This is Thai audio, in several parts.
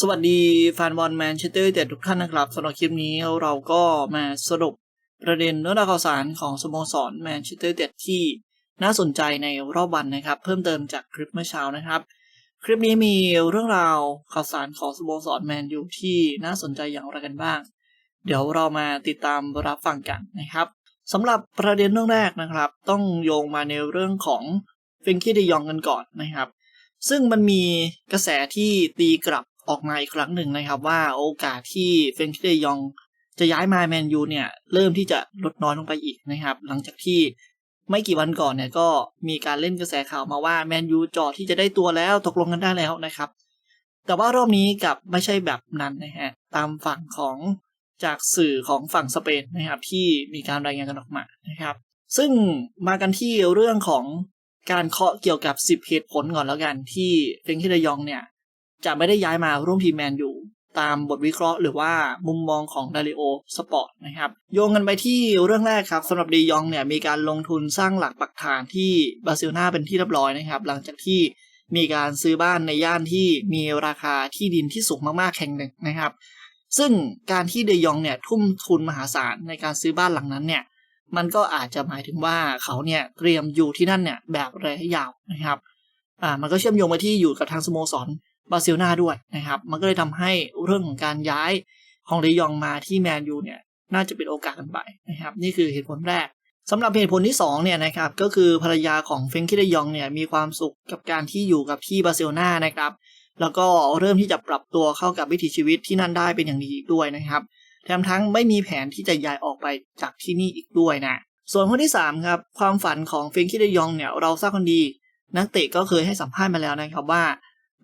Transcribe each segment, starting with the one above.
สวัสดีแฟนบอลแมนเชสเตอร์เต็ดทุกท่านนะครับสำหรับคลิปนี้เราก็มาสรุปประเด็นเรื่องราวข่าวสารของสโมสรแมนเชสเตอร์เต็ดที่น่าสนใจในรอบวันนะครับ เพิ่มเติมจากคลิปเมื่อเช้านะครับ คลิปนี้มีเรื่องราวข่าวสารของสโมสรแมนยูที่น่าสนใจอย่างไรกันบ้าง เดี๋ยวเรามาติดตามรับฟังกันนะครับสำหรับประเด็นเรื่องแรกนะครับ ต้องโยงมาในเรื่องของเฟงกี้เดยองกันก่อนนะครับ ซึ่งมันมีกระแสที่ตีกลับ ออกมาอีกครั้งหนึ่งนะครับ ว่าโอกาสที่เฟนกี้เดยองจะย้ายมาแมนยูเนี่ย เริ่มที่จะลดน้อยลงไปอีกนะครับ หลังจากที่ไม่กี่วันก่อนเนี่ยก็มีการเล่นกระแสข่าวมาว่าแมนยูจอที่จะได้ตัวแล้วตกลงกันได้แล้วนะครับ แต่ว่ารอบนี้กับไม่ใช่แบบนั้นนะฮะตามฝั่งของจากสื่อของฝั่งสเปนนะครับ ที่มีการรายงานกันออกมานะครับ ซึ่งมากันที่เรื่องของการเคาะเกี่ยวกับ 10 เหตุผลก่อนแล้วกัน ที่เฟงกี้เดยองเนี่ย จะไม่ได้ย้ายมาร่วมทีมแมนยูตามบทวิเคราะห์หรือว่ามุมมองของดาริโอสปอร์ตนะครับ โยงกันไปที่เรื่องแรกครับสำหรับเดยองเนี่ยมีการลงทุนสร้างหลักปักฐานที่บาร์เซโลนาเป็นที่เรียบร้อยนะครับ หลังจากที่มีการซื้อบ้านในย่านที่มีราคาที่ดินที่สูงมากๆแห่งหนึ่งนะครับ ซึ่งการที่เดยองเนี่ยทุ่มทุนมหาศาลในการซื้อบ้านหลังนั้นเนี่ยมันก็อาจจะหมายถึงว่าเขาเนี่ยเตรียมอยู่ที่นั่นเนี่ยแบบระยะยาวนะครับอ่ามันก็เชื่อมโยงไปที่อยู่กับทางสโมสร บาร์เซโลนาด้วยนะครับ มันก็เลยทำให้เรื่องของการย้ายของเดยองมาที่แมนยูเนี่ยน่าจะเป็นโอกาสกันไปนะครับ นี่คือเหตุผลแรกสำหรับเหตุผลที่2เนี่ยนะครับก็คือภรรยาของเฟงกี้เดยองเนี่ยมีความสุขกับการที่อยู่กับที่บาร์เซโลนานะครับ แล้วก็เริ่มที่จะปรับตัวเข้ากับวิถีชีวิตที่นั่นได้เป็นอย่างดีด้วยนะครับแถมทั้งไม่มีแผนที่จะย้ายออกไปจากที่นี่อีกด้วยนะส่วนข้อที่3ครับความฝันของเฟงกี้เดยองเนี่ยเราทราบกันดี นักเตะก็เคยให้สัมภาษณ์มาแล้วนะครับว่า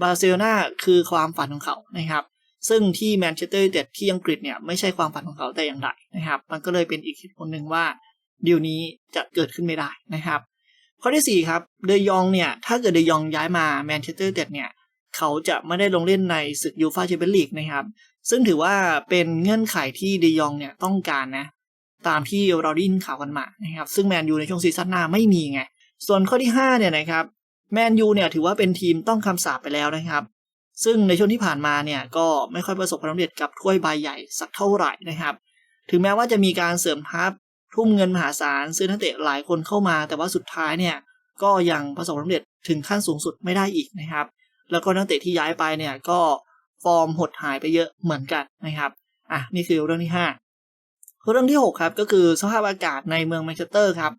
บาร์เซโลนาคือความฝันของเขานะครับ ซึ่งที่แมนเชสเตอร์ยูไนเต็ดที่อังกฤษเนี่ยไม่ใช่ความฝันของเขาแต่อย่างใดนะครับ มันก็เลยเป็นอีกเหตุผลหนึ่งว่าดีลนี้จะเกิดขึ้นไม่ได้นะครับ ข้อที่ 4 ครับ เดยองเนี่ย ถ้าเกิดเดยองย้ายมาแมนเชสเตอร์ยูไนเต็ดเนี่ย เขาจะไม่ได้ลงเล่นในศึกยูฟ่าแชมเปี้ยนลีกนะครับ ซึ่งถือว่าเป็นเงื่อนไขที่เดยองเนี่ยต้องการนะ ตามที่เราได้ยินข่าวกันมานะครับ ซึ่งแมนยูในช่วงซีซั่นหน้าไม่มีไง ส่วนข้อที่5เนี่ยนะครับ แมนยูเนี่ยถือว่าเป็นทีมต้องคำสาปไปแล้วนะครับ ซึ่งในช่วงที่ผ่านมาเนี่ยก็ไม่ค่อยประสบความสำเร็จกับถ้วยใบใหญ่สักเท่าไหร่นะครับ ถึงแม้ว่าจะมีการเสริมทัพทุ่มเงินมหาศาลซื้อนักเตะหลายคนเข้ามา แต่ว่าสุดท้ายเนี่ยก็ยังประสบความสำเร็จถึงขั้นสูงสุดไม่ได้อีกนะครับ แล้วก็นักเตะที่ย้ายไปเนี่ยก็ฟอร์มหดหายไปเยอะเหมือนกันนะครับอะนี่คือเรื่องที่ 5 เรื่องที่ 6 ครับ ก็คือสภาพอากาศในเมืองแมนเชสเตอร์ครับ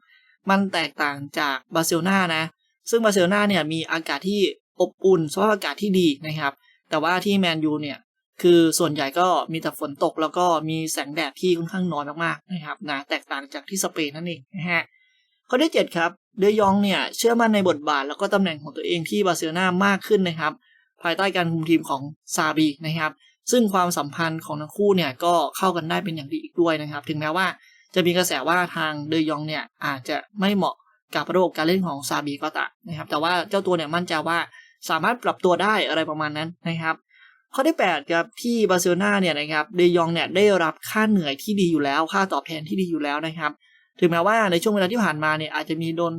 มันแตกต่างจากบาร์เซโลนานะ ซึ่งบาร์เซโลนาเนี่ยมีอากาศที่อบอุ่นสภาพอากาศที่ดีนะครับ แต่ว่าที่แมนยูเนี่ยคือส่วนใหญ่ก็มีแต่ฝนตกแล้วก็มีแสงแดดที่ค่อนข้างน้อยมากๆนะครับนะแตกต่างจากที่สเปนนั่นเองนะฮะข้อที่7ครับเดยองเนี่ยเชื่อมั่นในบทบาทแล้วก็ตำแหน่งของตัวเองที่บาร์เซโลนามากขึ้นนะครับ ภายใต้การคุมทีมของซาบีนะครับ ซึ่งความสัมพันธ์ของทั้งคู่เนี่ยก็เข้ากันได้เป็นอย่างดีอีกด้วยนะครับ ถึงแม้ว่าจะมีกระแสว่าทางเดยองเนี่ยอาจจะไม่เหมาะ กับระบบการเล่นของซาบีก็ตามนะครับ แต่ว่าเจ้าตัวเนี่ยมั่นใจว่าสามารถปรับตัวได้อะไรประมาณนั้นนะครับ ข้อที่8ครับที่บาร์เซโลนาเนี่ยนะครับเดยองเนี่ยได้รับค่าเหนื่อยที่ดีอยู่แล้ว ค่าตอบแทนที่ดีอยู่แล้วนะครับ ถึงแม้ว่าในช่วงเวลาที่ผ่านมาเนี่ยอาจจะมีโดน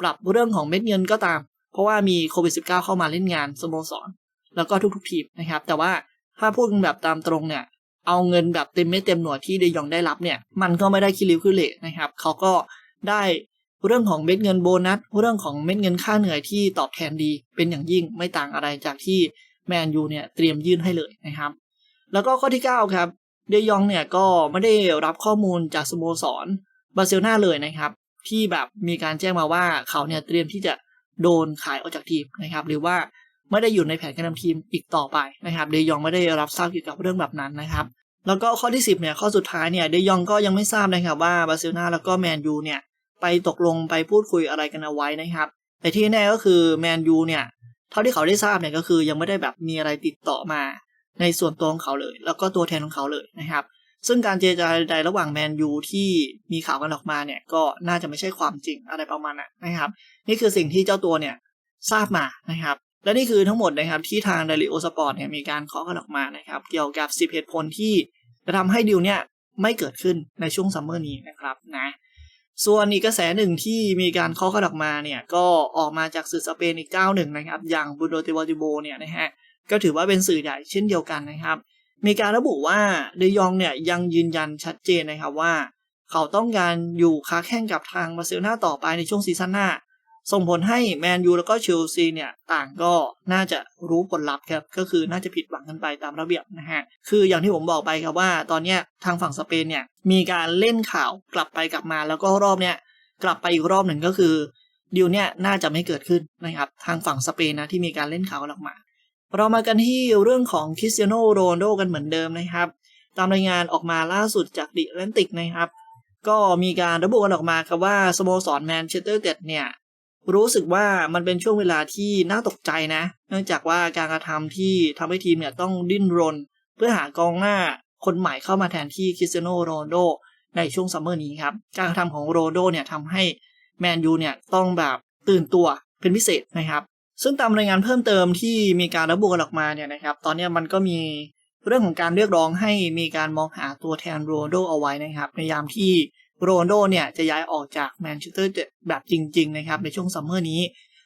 ปรับเรื่องของเม็ดเงินก็ตาม เพราะว่ามีโควิด -19 เข้ามาเล่นงานสโมสร แล้วก็ทุกๆทีมนะครับ แต่ว่าถ้าพูดแบบตามตรงเนี่ยเอาเงินแบบเต็มเม็ดเต็มหน่วยที่เดยองได้รับเนี่ย มันก็ไม่ได้คิริวคิเละนะครับเขาก็ได้ เรื่องของเม็ดเงินโบนัส เรื่องของเม็ดเงินค่าเหนื่อยที่ตอบแทนดี เป็นอย่างยิ่งไม่ต่างอะไรจากที่แมนยูเนี่ยเตรียมยื่นให้เลยนะครับ แล้วก็ข้อที่ 9 ครับ เดยองเนี่ยก็ไม่ได้รับข้อมูลจากสโมสรบาร์เซโลนาเลยนะครับ ที่แบบมีการแจ้งมาว่าเขาเนี่ยเตรียมที่จะโดนขายออกจากทีมนะครับ หรือว่าไม่ได้อยู่ในแผนการนำทีมอีกต่อไปนะครับ เดยองไม่ได้รับทราบเกี่ยวกับเรื่องแบบนั้นนะครับแล้วก็ข้อที่ 10เนี่ยข้อสุดท้ายเนี่ยเดยองก็ยังไม่ทราบนะครับว่าบาร์เซโลนาแล้วก็แมนยูเนี่ย ไปตกลงไปพูดคุยอะไรกันเอาไว้นะครับ แต่ที่แน่ก็คือแมนยูเนี่ย เท่าที่เขาได้ทราบเนี่ยก็คือยังไม่ได้แบบมีอะไรติดต่อมาในส่วนตัวของเขาเลย แล้วก็ตัวแทนของเขาเลยนะครับ ซึ่งการเจรจาใดระหว่างแมนยูที่มีข่าวกันออกมาเนี่ยก็น่าจะไม่ใช่ความจริงอะไรประมาณนั้นนะครับ นี่คือสิ่งที่เจ้าตัวเนี่ยทราบมานะครับ และนี่คือทั้งหมดนะครับที่ทางดาริโอสปอร์ตเนี่ยมีการเคาะกันออกมานะครับ เกี่ยวกับ 10 เหตุผลที่จะทำให้ดิวเนี่ยไม่เกิดขึ้นในช่วงซัมเมอร์นี้นะครับนะ ส่วนอีกกระแสหนึ่งที่มีการเคาะกันออกมาเนี่ยก็ออกมาจากสื่อสเปนอีกเจ้าหนึ่งนะครับ อย่างบูโดเตวาติโบเนี่ยนะฮะก็ถือว่าเป็นสื่อใหญ่เช่นเดียวกันนะครับ มีการระบุว่าเดยองเนี่ยยังยืนยันชัดเจนนะครับว่า เขาต้องการอยู่ค้าแข่งกับทางบาร์เซโลนาต่อไปในช่วงซีซั่นหน้า ส่งผลให้แมนยูแล้วก็เชลซีเนี่ยต่างก็น่าจะรู้ผลลัพธ์ครับ ก็คือน่าจะผิดหวังกันไปตามระเบียบนะฮะ คืออย่างที่ผมบอกไปครับว่าตอนนี้ทางฝั่งสเปนเนี่ยมีการเล่นข่าวกลับไปกลับมา แล้วก็รอบเนี้ยกลับไปอีกรอบหนึ่งก็คือดีลเนี่ยน่าจะไม่เกิดขึ้นนะครับทางฝั่งสเปนนะที่มีการเล่นข่าวออกมา เรามากันที่เรื่องของคริสเตียโนโรนโดกันเหมือนเดิมนะครับ ตามรายงานออกมาล่าสุดจากดิแลนติกนะครับก็มีการระบุกันออกมาครับว่าสโมสรแมนเชสเตอร์เต็ดเนี่ย รู้สึกว่ามันเป็นช่วงเวลาที่น่าตกใจนะ เนื่องจากว่าการกระทำที่ทำให้ทีมเนี่ยต้องดิ้นรน เพื่อหากองหน้าคนใหม่เข้ามาแทนที่คริสเตียโนโรนโดในช่วงซัมเมอร์นี้ครับ การกระทำของโรนโดเนี่ยทำให้แมนยูเนี่ยต้องแบบตื่นตัวเป็นพิเศษนะครับ ซึ่งตามรายงานเพิ่มเติมที่มีการระบุกันออกมาเนี่ยนะครับ ตอนนี้มันก็มีเรื่องของการเรียกร้องให้มีการมองหาตัวแทนโรนโดเอาไว้นะครับ ในยามที่ โรนลโดเนี่ยจะย้ายออกจากแมนเชสเตอร์แบบจริง ๆ นะครับ ในช่วงซัมเมอร์นี้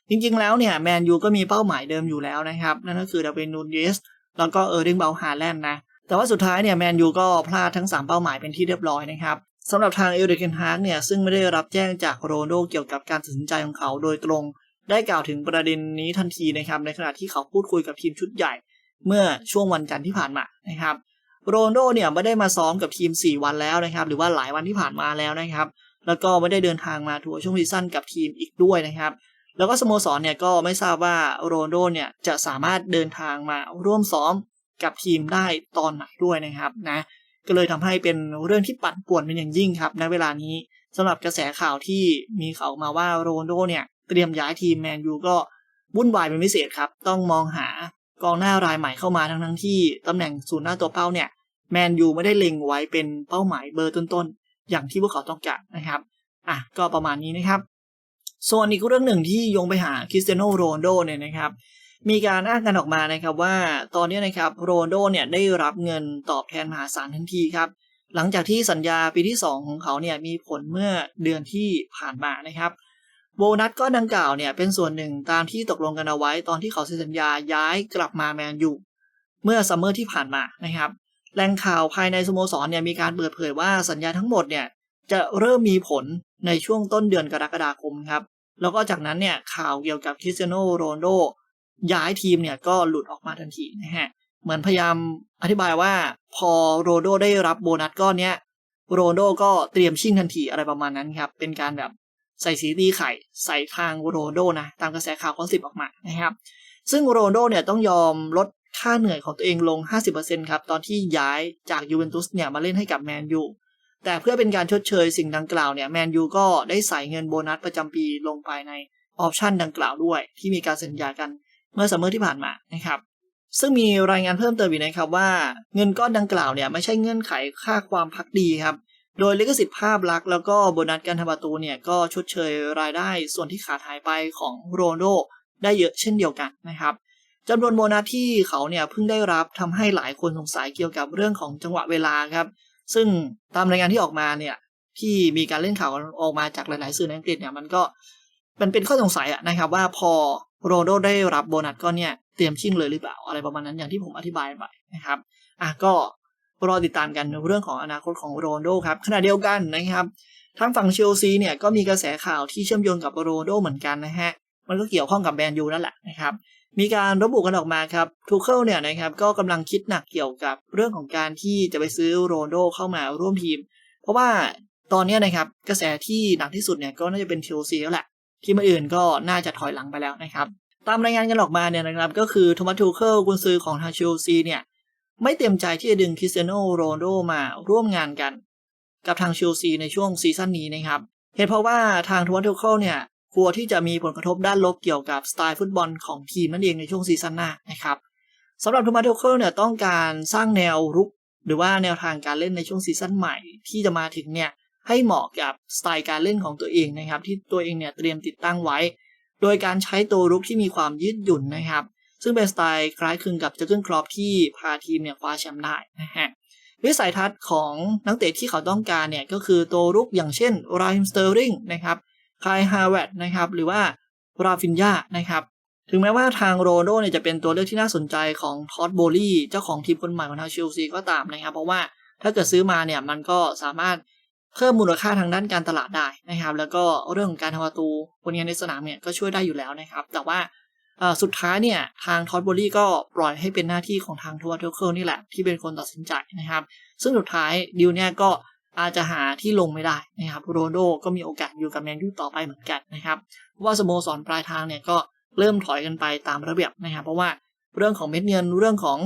จริง ๆ แล้วเนี่ยแมนยูก็มีเป้าหมายเดิมอยู่แล้วนะครับ นั่นก็คือดาเวนนูนเยสแล้วก็เออร์ดิงเบลฮาแลนด์นะแต่ว่าสุดท้ายเนี่ยแมนยูก็พลาดทั้ง 3 เป้าหมายเป็นที่เรียบร้อยนะครับสำหรับทางเอริกเกนฮาร์กเนี่ยซึ่งไม่ได้รับแจ้งจากโรนลโดเกี่ยวกับการตัดสินใจของเขาโดยตรง ได้กล่าวถึงประเด็นนี้ทันทีนะครับในขณะที่เขาพูดคุยกับทีมชุดใหญ่ เมื่อช่วงวันจันทร์ที่ผ่านมานะครับ โรนโดเนี่ยไม่ได้มาซ้อมกับทีม 4 วันแล้วนะครับ หรือว่าหลายวันที่ผ่านมาแล้วนะครับ แล้วก็ไม่ได้เดินทางมาทัวร์ช่วงซีซั่นกับทีมอีกด้วยนะครับ แล้วก็สโมสรเนี่ยก็ไม่ทราบว่าโรนโดเนี่ยจะสามารถเดินทางมาร่วมซ้อมกับทีมได้ตอนไหนด้วยนะครับนะก็เลยทำให้เป็นเรื่องที่ปั่นป่วนเป็นอย่างยิ่งครับในเวลานี้สำหรับกระแสข่าวที่มีข่าวมาว่าโรนโดเนี่ยเตรียมย้ายทีมแมนยูก็วุ่นวายเป็นพิเศษครับ ต้องมองหา กองหน้ารายใหม่เข้ามาทั้งทั้งที่ตำแหน่งศูนย์หน้าตัวเป้าเนี่ยแมนยูไม่ได้เล็งไว้เป็นเป้าหมายเบอร์ต้นๆ อย่างที่พวกเขาต้องการนะครับอะก็ประมาณนี้นะครับ ส่วนอีกเรื่องหนึ่งที่โยงไปหาคริสเตียโนโรนโดเนี่ยนะครับมีการอ้างกันออกมานะครับว่าตอนนี้นะครับโรนโดเนี่ยได้รับเงินตอบแทนมหาศาลทันทีครับหลังจากที่สัญญาปีที่ 2 ของเขาเนี่ยมีผลเมื่อเดือนที่ผ่านมานะครับ โบนัสก็ดังกล่าวเนี่ยเป็นส่วนหนึ่งตามที่ตกลงกันเอาไว้ตอนที่เขาเซ็นสัญญาย้ายกลับมาแมนยูเมื่อซัมเมอร์ที่ผ่านมานะครับแหล่งข่าวภายในสโมสรเนี่ยมีการเปิดเผยว่าสัญญาทั้งหมดเนี่ยจะเริ่มมีผลในช่วงต้นเดือนกรกฎาคมครับ แล้วก็จากนั้นเนี่ยข่าวเกี่ยวกับคริสเตียโนโรนโดย้ายทีมเนี่ยก็หลุดออกมาทันทีนะฮะเหมือนพยายามอธิบายว่าพอโรนโดได้รับโบนัสก้อนเนี้ยโรนโดก็เตรียมชิ่งทันทีอะไรประมาณนั้นครับ เป็นการแบบ ใส่สีตีไข่ ใส่ทางโรนโดนะ ตามกระแสข่าวข้อสิบออกมานะครับ ซึ่งโรนโดเนี่ยต้องยอมลดค่าเหนื่อยของตัวเองลง 50%ครับ ตอนที่ย้ายจากยูเวนตุสเนี่ยมาเล่นให้กับแมนยูแต่เพื่อเป็นการชดเชยสิ่งดังกล่าวเนี่ยแมนยูก็ได้ใส่เงินโบนัสประจำปีลงไปในออปชันดังกล่าวด้วย ที่มีการสัญญากันเมื่อซัมมอร์ที่ผ่านมานะครับซึ่งมีรายงานเพิ่มเติมอีกนะครับว่าเงินก้อนดังกล่าวเนี่ยไม่ใช่เงื่อนไขค่าความพักดีครับ โดยลิขสิทธิ์ภาพลักษณ์แล้วก็โบนัสการทำประตูเนี่ยก็ชดเชยรายได้ส่วนที่ขาดหายไปของโรนลโดได้เยอะเช่นเดียวกันนะครับจำนวนโบนัสที่เขาเนี่ยเพิ่งได้รับทำให้หลายคนสงสัยเกี่ยวกับเรื่องของจังหวะเวลาครับ ซึ่งตามรายงานที่ออกมาเนี่ยที่มีการเล่นข่าวออกมาจากหลาย ๆ สื่อในอังกฤษเนี่ยมันก็มันเป็นข้อสงสัยอะนะครับว่าพอโรนลโดได้รับโบนัสก็เนี่ยเตรียมชิ่งเลยหรือเปล่าอะไรประมาณนั้นอย่างที่ผมอธิบายไปนะครับอะก็ รอติดตามกันเรื่องของอนาคตของโรนโดครับขณะเดียวกันนะครับทางฝั่งเชลซีเนี่ยก็มีกระแสข่าวที่เชื่อมโยงกับโรนโดเหมือนกันนะฮะมันก็เกี่ยวข้องกับแบรนด์ยูนั่นแหละนะครับ มีการระบุกันออกมาครับทูเคิลเนี่ยนะครับก็กำลังคิดหนักเกี่ยวกับเรื่องของการที่จะไปซื้อโรนโดเข้ามาร่วมทีม เพราะว่าตอนนี้นะครับกระแสที่หนักที่สุดเนี่ยก็น่าจะเป็นเชลซีแล้วแหละทีมอื่นก็น่าจะถอยหลังไปแล้วนะครับ ตามรายงานกันออกมาเนี่ยนะครับก็คือโทมัสทูเคิลกุนซือของทางเชลซีเนี่ย ไม่เต็มใจที่จะดึงคริสเตียโนโรนโดมาร่วมงานกัน กับทางเชลซีในช่วงซีซั่นนี้นะครับ เหตุเพราะว่าทางทมัสทูเคิลเนี่ยกลัวที่จะมีผลกระทบด้านลบเกี่ยวกับสไตล์ฟุตบอลของทีมนั่นเองในช่วงซีซั่นหน้านะครับสำหรับโทมัสเทลเคิลเนี่ยต้องการสร้างแนวรุก หรือว่าแนวทางการเล่นในช่วงซีซั่นใหม่ ที่จะมาถึงเนี่ยให้เหมาะกับสไตล์การเล่นของตัวเองนะครับ ที่ตัวเองเนี่ยเตรียมติดตั้งไว้ โดยการใช้ตัวรุกที่มีความยืดหยุ่นนะครับ ซึ่งเป็นสไตล์คล้ายคลึงกับเจอร์เกิลครอปที่พาทีมเนี่ยคว้าแชมป์ได้นะฮะวิสัยทัศน์ของนักเตะที่เขาต้องการเนี่ยก็คือตัวรุกอย่างเช่นไรมสเตอร์ริงนะครับคายฮาวเวตนะครับหรือว่าราฟินยานะครับถึงแม้ว่าทางโรโดเนี่ยจะเป็นตัวเลือกที่น่าสนใจของท็อตโบลี่เจ้าของทีมคนใหม่ของทางเชลซีก็ตามนะครับ เพราะว่าถ้าเกิดซื้อมาเนี่ยมันก็สามารถเพิ่มมูลค่าทางด้านการตลาดได้นะครับ แล้วก็เรื่องของการทำประตูผลงานในสนามเนี่ยก็ช่วยได้อยู่แล้วนะครับ แต่ว่า สุดท้ายเนี่ยทางทอตโบลี่ก็ปล่อยให้เป็นหน้าที่ของทางทัวร์เทลเคิลนี่แหละ ที่เป็นคนตัดสินใจนะครับ ซึ่งสุดท้ายดิวเนี่ยก็อาจจะหาที่ลงไม่ได้นะครับโรนโดก็มีโอกาสอยู่กับแมนยูต่อไปเหมือนกันนะครับเพราะว่าสโมสรปลายทางเนี่ยก็เริ่มถอยกันไปตามระเบียบนะครับ เพราะว่าเรื่องของเม็ดเงินเรื่องของ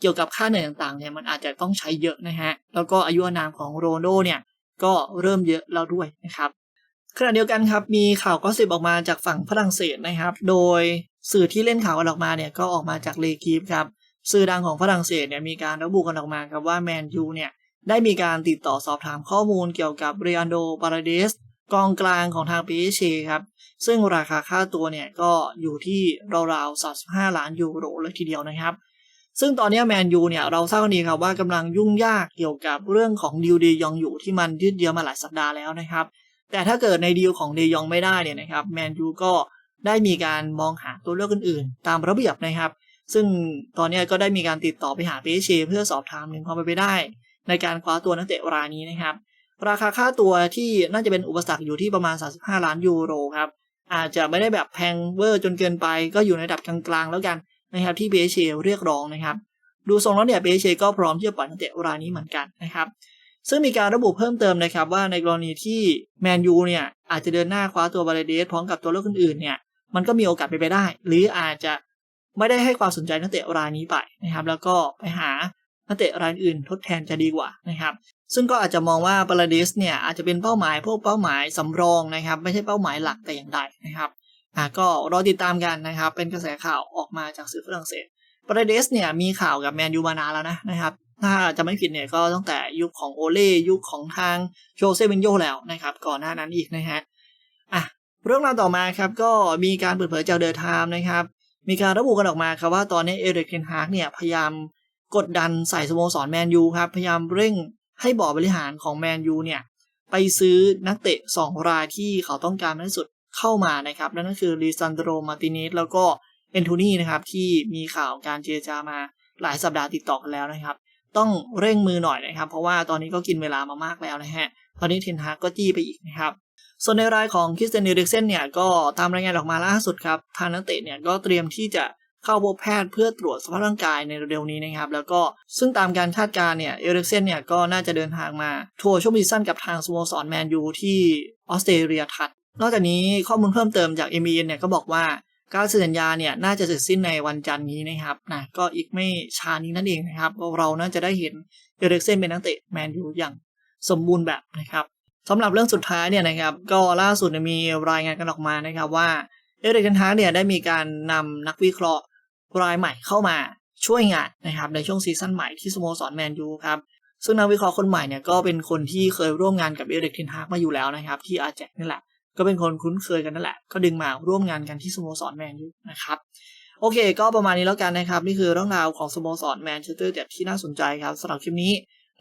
เกี่ยวกับค่าเหนื่อยต่างๆเนี่ยมันอาจจะต้องใช้เยอะนะฮะแล้วก็อายุอานามของโรนโดเนี่ยก็เริ่มเยอะแล้วด้วยนะครับขณะเดียวกันครับมีข่าวก็สิบออกมาจากฝั่งฝรั่งเศสนะครับ โดย สื่อที่เล่นข่าวกันออกมาเนี่ยก็ออกมาจากเลกีฟครับสื่อดังของฝรั่งเศสเนี่ยมีการระบุกันออกมาครับว่าแมนยูเนี่ยได้มีการติดต่อสอบถามข้อมูลเกี่ยวกับเรียนโดปาราเดสกองกลางของทาง p เชครับ ซึ่งราคาค่าตัวเนี่ยก็อยู่ที่ราวๆ35 ล้านยูโรเลยทีเดียวนะครับ ซึ่งตอนนี้แมนยูเนี่ยเราทราบกันดีครับว่ากำลังยุ่งยากเกี่ยวกับเรื่องของดีลเดยองอยู่ที่มันยืดเยื้อมาหลายสัปดาห์แล้วนะครับ แต่ถ้าเกิดในดีลของเดยองไม่ได้เนี่ยนะครับแมนยูก็ ได้มีการมองหาตัวเลือกอื่นๆ ตามระเบียบนะครับ ซึ่งตอนนี้ก็ได้มีการติดต่อไปหา p เชเพื่อสอบถามถึงความเป็นไปได้ ในการคว้าตัวนักเตะรายนี้นะครับ ราคาค่าตัวที่น่าจะเป็นอุปสรรคอยู่ที่ประมาณ 35 ล้านยูโรครับอาจจะไม่ได้แบบแพงเวอร์จนเกินไป ก็อยู่ในระดับกลางๆแล้วกันนะครับที่เบเชเรียกร้องนะครับดูทรงแล้วเนี่ยเบเชก็พร้อมที่จะปล่อยนักเตะรายนี้เหมือนกันนะครับซึ่งมีการระบุเพิ่มเติมนะครับว่าในกรณีที่แมนยูเนี่ยอาจจะเดินหน้าคว้าตัวบาเลเดสพร้อมกับตัวเลือกอื่นๆเนี่ย มันก็มีโอกาสไปไปได้ หรืออาจจะไม่ได้ให้ความสนใจนักเตะรายนี้ไปนะครับ แล้วก็ไปหานักเตะรายอื่นทดแทนจะดีกว่านะครับ ซึ่งก็อาจจะมองว่าปาราดิสเนี่ยอาจจะเป็นเป้าหมายพวกเป้าหมายสำรองนะครับ ไม่ใช่เป้าหมายหลักแต่อย่างใดนะครับอ่าก็รอติดตามกันนะครับ เป็นกระแสข่าวออกมาจากสื่อฝรั่งเศสปาราดิสเนี่ยมีข่าวกับแมนยูมานานแล้วนะนะครับ ถ้าจะไม่ผิดเนี่ยก็ตั้งแต่ยุคของโอเล่ยุคของทางโชเซวินโยแล้วนะครับ ก่อนหน้านั้นอีกนะฮะอะ เรื่องราวต่อมาครับก็มีการเปิดเผยจากเดอะไทม์นะครับ มีการระบุกันออกมาครับว่าตอนนี้เอริกเทนฮากเนี่ยพยายามกดดันใส่สโมสรแมนยูครับ พยายามเร่งให้บอร์ดบริหารของแมนยูเนี่ยไปซื้อนักเตะ 2 รายที่เขาต้องการมากที่สุดเข้ามานะครับ นั่นก็คือลิซันโดรมาติเนสแล้วก็เอนโทนีนะครับที่มีข่าวการเจรจามาหลายสัปดาห์ติดต่อกันแล้วนะครับ ต้องเร่งมือหน่อยนะครับ เพราะว่าตอนนี้ก็กินเวลามามากแล้วนะฮะ ตอนนี้เทนฮากก็จี้ไปอีกนะครับ ส่วนในรายของคริสเตนเอริกเซนเนี่ยก็ตามรายงานออกมาล่าสุดครับ ทางนักเตะเนี่ยก็เตรียมที่จะเข้าพบแพทย์เพื่อตรวจสภาพร่างกายในเร็วๆนี้นะครับ แล้วก็ซึ่งตามการคาดการณ์เนี่ยเอริกเซนเนี่ยก็น่าจะเดินทางมาทัวร์ช่วงซีซั่นกับทางสโมสรแมนยูที่ออสเตรเลียทัด นอกจากนี้ข้อมูลเพิ่มเติมจากเอ็มเเนี่ยก็บอกว่าการเซ็นสัญญาเนี่ยน่าจะเสร็จสิ้นในวันจันทร์นี้นะครับนะก็อีกไม่ช้านี้นั่นเองนะครับเราน่าจะได้เห็นเอริกเซนเป็นนักเตะแมนยูอย่าง สมบูรณ์แบบนะครับสำหรับเรื่องสุดท้ายเนี่ยนะครับก็ล่าสุดมีรายงานกันออกมานะครับว่าเอริกเทนฮากเนี่ยได้มีการนำนักวิเคราะห์รายใหม่เข้ามาช่วยงานนะครับในช่วงซีซั่นใหม่ที่สโมสรแมนยูครับซึ่งนักวิเคราะห์คนใหม่เนี่ยก็เป็นคนที่เคยร่วมงานกับเอริกเทนฮากมาอยู่แล้วนะครับที่อาแจกนี่แหละก็เป็นคนคุ้นเคยกันนั่นแหละ ก็ดึงมาร่วมงานกันที่สโมสรแมนยูนะครับโอเค ก็ประมาณนี้แล้วกันนะครับ นี่คือเรื่องราวของสโมสรแมนเชสเตอร์แต่ที่น่าสนใจครับสำหรับคลิปนี้